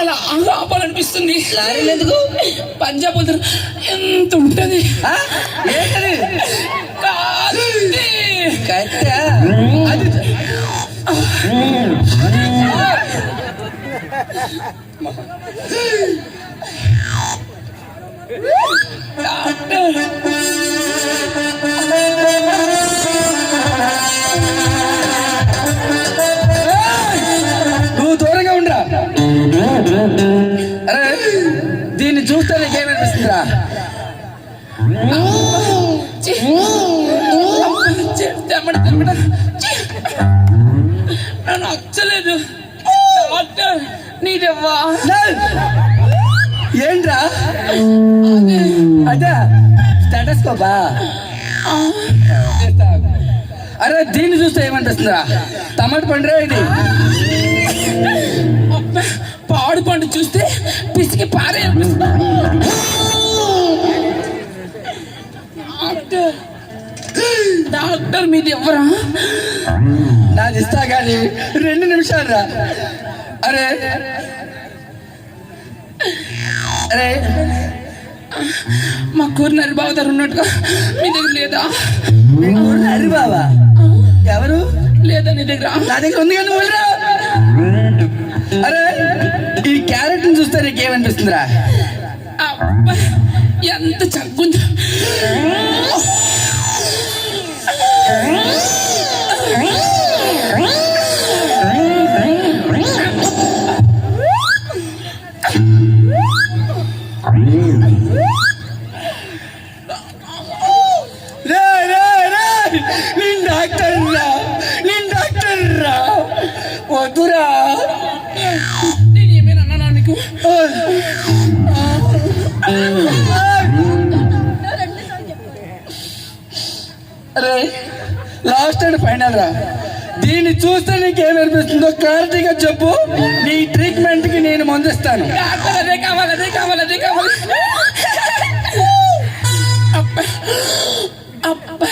అలా ఆపాలనిపిస్తుంది. లారీలు ఎందుకు? పంజాబ్ వెళ్తారు ఎంత ఉంటది? డాక్టర్. దీన్ని చూస్తే నీకేమనిపిస్తుందిరా ఛీ. ఛీ, తెమ్మడ, తెమ్మడ. ఛీ. నన్ను నచ్చలేదు డాక్టర్ నీదెవ్వా ఏంట్రా అదే స్టేటస్కోపా అరే దీన్ని చూస్తే ఏమనిపిస్తుందిరా టమాటా పండురా ఇది అబ్బా, పాడు పండు చూస్తే డాక్టర్. డాక్టర్ మీది ఎవరా నాది ఇస్తా కానీ రెండు నిమిషాలు రా. అరే. అరే. మా కూరనరి బావదారు ఉన్నట్టుగా మీ దగ్గర లేదా? మీ ఊర్లో హరి బాబా ఎవరు? లేదా నీ దగ్గర? నా దగ్గర ఉంది కానీ ఊళ్ళరా అరే ఈ క్యారెట్ చూస్తే నీకేమనిపిస్తుందిరా? అబ్బా, ఎంత చగ్గుంది రే లాస్ట్ అండ్ ఫైనల్ రా. దీన్ని చూస్తే నీకేమనిపిస్తుందో క్లారిటీగా చెప్పు. నీ ట్రీట్మెంట్కి నేను మందిస్తాను. అబ్బా,